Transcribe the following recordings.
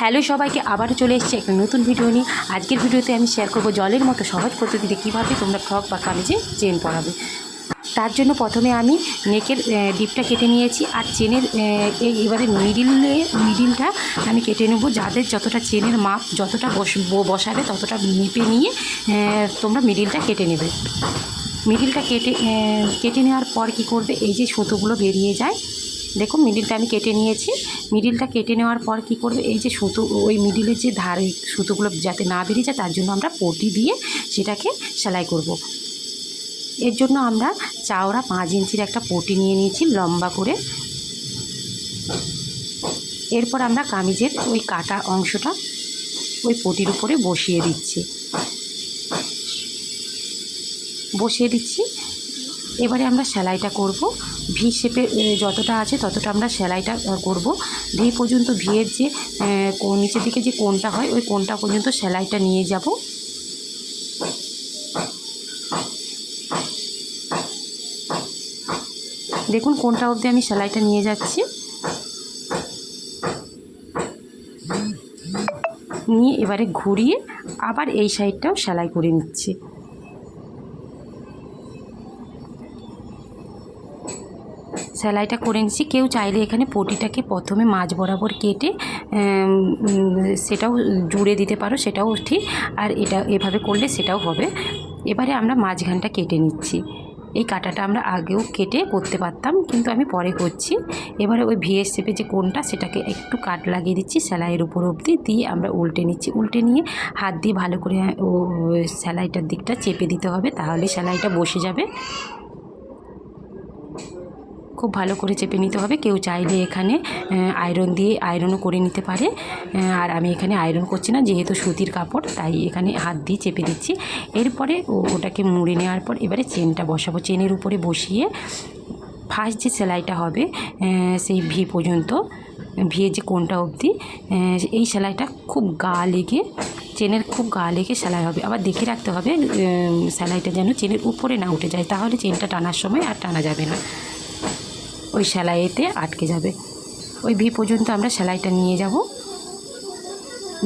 Hello সবাইকে আবারও চলে এসেছি একটা নতুন ভিডিও নিয়ে। আজকের ভিডিওতে আমি শেয়ার করব জলের মতো সহজ পদ্ধতিতে কীভাবে তোমরা ফ্রক বা কামিজে চেন পরাবে। তার জন্য প্রথমে আমি নেকের ডিপটা কেটে নিয়েছি আর চেনের এই এবারে মিডিলে মিডিলটা আমি কেটে নেব যাদের যতটা চেনের মাপ, যতটা বসাবে, ততটা মেপে নিয়ে তোমরা মিডিলটা কেটে নেবে। মিডিলটা কেটে কেটে নেওয়ার পর কি করবে? এই যে সুতোগুলো বেরিয়ে যায় দেখো মিডিলটা আমি কেটে নিয়েছি। মিডিলটা কেটে নেওয়ার পর কি করবে? এই যে সুতো, ওই মিডিলের যে ধার, ওই সুতোগুলো যাতে না বেরিয়ে যায়, তার জন্য আমরা পটি দিয়ে সেটাকে সেলাই করব। এর জন্য আমরা চাওড়া পাঁচ ইঞ্চির একটা পটি নিয়ে নিয়েছি, লম্বা করে। এরপর আমরা কামিজের ওই কাটা অংশটা ওই পটির উপরে বসিয়ে দিচ্ছি। বসিয়ে দিচ্ছি। এবারে আমরা সেলাইটা করব। ভি শেপে যতটা আছে ততটা আমরা সেলাইটা করব। ভি পর্যন্ত ভিয়ের যে নিচের দিকে যে কোনটা হয়, ওই কোনটা পর্যন্ত সেলাইটা নিয়ে যাব। দেখুন কোনটা অবধি আমি সেলাইটা নিয়ে যাচ্ছি। নিয়ে এবারে ঘুরিয়ে আবার এই সাইডটাও সেলাই করে নিচ্ছি। সেলাইটা করে নিচ্ছি। কেউ চাইলে এখানে পটিটাকে প্রথমে মাঝ বরাবর কেটে সেটাও জুড়ে দিতে পারো, সেটাও ঠিক। আর এটা এভাবে করলে সেটাও হবে। এবারে আমরা মাঝখানটা কেটে নিচ্ছি। এই কাটাটা আমরা আগেও কেটে করতে পারতাম, কিন্তু আমি পরে করছি। এবারে ওই ভিএস শেপে যে কোনটা, সেটাকে একটু কাট লাগিয়ে দিচ্ছি সেলাইয়ের উপর অবধি, দিয়ে আমরা উল্টে নিচ্ছি। উল্টে নিয়ে হাত দিয়ে ভালো করে ও সেলাইটার দিকটা চেপে দিতে হবে, তাহলে সেলাইটা বসে যাবে। খুব ভালো করে চেপে নিতে হবে। কেউ চাইলে এখানে আয়রন দিয়ে আয়রনও করে নিতে পারে। আর আমি এখানে আয়রন করছি না, যেহেতু সুতির কাপড়, তাই এখানে হাত দিয়ে চেপে দিচ্ছি। এরপরে ওটাকে মুড়ে নেওয়ার পর এবারে চেনটা বসাবো। চেনের উপরে বসিয়ে ফার্স্ট যে সেলাইটা হবে সেই ভি পর্যন্ত ভিয়ে যে কোনটা অবধি এই সেলাইটা খুব গা লেগে, চেনের খুব গা লেগে সেলাই হবে। আবার দেখে রাখতে হবে সেলাইটা যেন চেনের উপরে না উঠে যায়, তাহলে চেনটা টানার সময় আর টানা যাবে না। ওই সেলাইয়েতে আটকে যাবে। ওই ভি পর্যন্ত আমরা সেলাইটা নিয়ে যাব।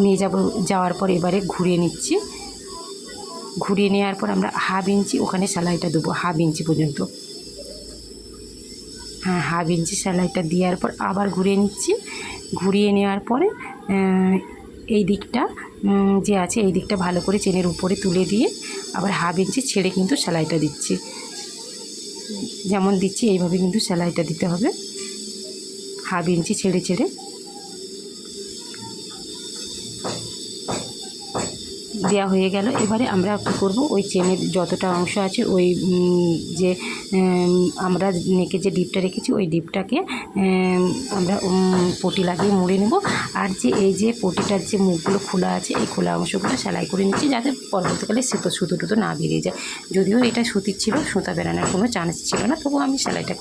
নিয়ে যাব, যাওয়ার পর এবারে ঘুরিয়ে নিচ্ছি। ঘুরিয়ে নেওয়ার পর আমরা হাফ ইঞ্চি ওখানে সেলাইটা দেবো, হাফ ইঞ্চি পর্যন্ত। হ্যাঁ হাফ ইঞ্চি সেলাইটা দেওয়ার পর আবার ঘুরিয়ে নিচ্ছি। ঘুরিয়ে নেওয়ার পরে এই দিকটা যে আছে এই দিকটা ভালো করে চেনের উপরে তুলে দিয়ে আবার হাফ ইঞ্চি ছেড়ে কিন্তু সেলাইটা দিচ্ছি। যেমন দিচ্ছি এইভাবে কিন্তু সেলাইটা দিতে হবে। হাফ ইঞ্চি ছেড়ে ছেড়ে। দেওয়া হয়ে গেল। এবারে আমরা কী করব? ওই চেনের যতটা অংশ আছে, ওই যে আমরা নেকে যে ডিপটা রেখেছি, ওই ডিপটাকে আমরা পটি লাগিয়ে মুড়ে নেব। আর যে, এই যে পটিটার যে মুখগুলো খোলা আছে, এই খোলা অংশগুলো সেলাই করে নিচ্ছি, যাতে পরবর্তীকালে সুতো সুতো টুতো না বেরিয়ে যায়। যদিও এটা সুতির ছিল, সুতা বেরানোর কোনো চান্স ছিল না, তবুও আমি সেলাইটা